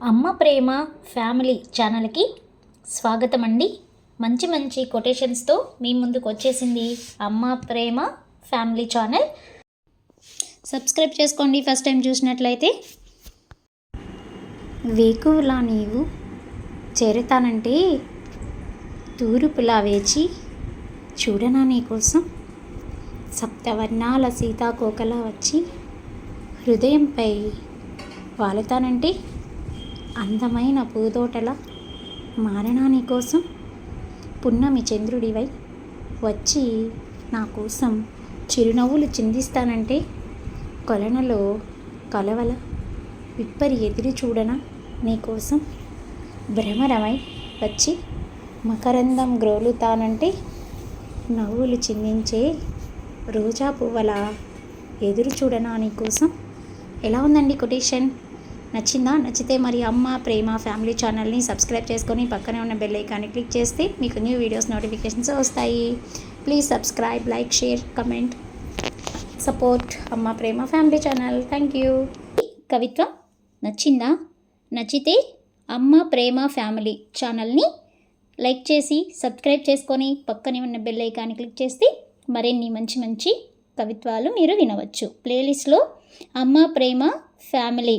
అమ్మ ప్రేమ ఫ్యామిలీ ఛానల్కి స్వాగతం అండి మంచి మంచి కొటేషన్స్తో మీ ముందుకు వచ్చేసింది అమ్మ ప్రేమ ఫ్యామిలీ ఛానల్. సబ్స్క్రైబ్ చేసుకోండి ఫస్ట్ టైం చూసినట్లయితే. వేకువలా నీవు చేరుతానంటే తూర్పులా వేచి చూడనా నీకోసం సప్తవర్ణాల సీతాకోకలా వచ్చి హృదయంపై వాలుతానంటే అందమైన పూతోటల మారనా నీకోసం పున్నమి చంద్రుడివై వచ్చి నా కోసం చిరునవ్వులు చిందిస్తానంటే కొలనలో కలవల విప్పరి ఎదురు చూడన నీకోసం భ్రమరమై వచ్చి మకరందం గ్రోలుతానంటే నవ్వులు చిందించే రోజా పువ్వల ఎదురు చూడనా నీకోసం ఎలా ఉందండి కొటేషన్? నచ్చిందా? నచ్చితే మరి అమ్మ ప్రేమ ఫ్యామిలీ ఛానల్ని సబ్స్క్రైబ్ చేసుకొని పక్కనే ఉన్న బెల్ ఐకాన్ని క్లిక్ చేస్తే మీకు న్యూ వీడియోస్ నోటిఫికేషన్స్ వస్తాయి. Please subscribe like share comment. Support అమ్మ ప్రేమ ఫ్యామిలీ ఛానల్. Thank you. కవిత్వ నచ్చిందా? నచ్చితే అమ్మ ప్రేమ ఫ్యామిలీ ఛానల్ని లైక్ చేసి సబ్స్క్రైబ్ చేసుకొని పక్కనే ఉన్న బెల్ ఐకాన్ని క్లిక్ చేస్తే మరిన్ని మంచి మంచి కవిత్వాలు మీరు వినవచ్చు. ప్లేలిస్ట్లో అమ్మ ప్రేమ ఫ్యామిలీ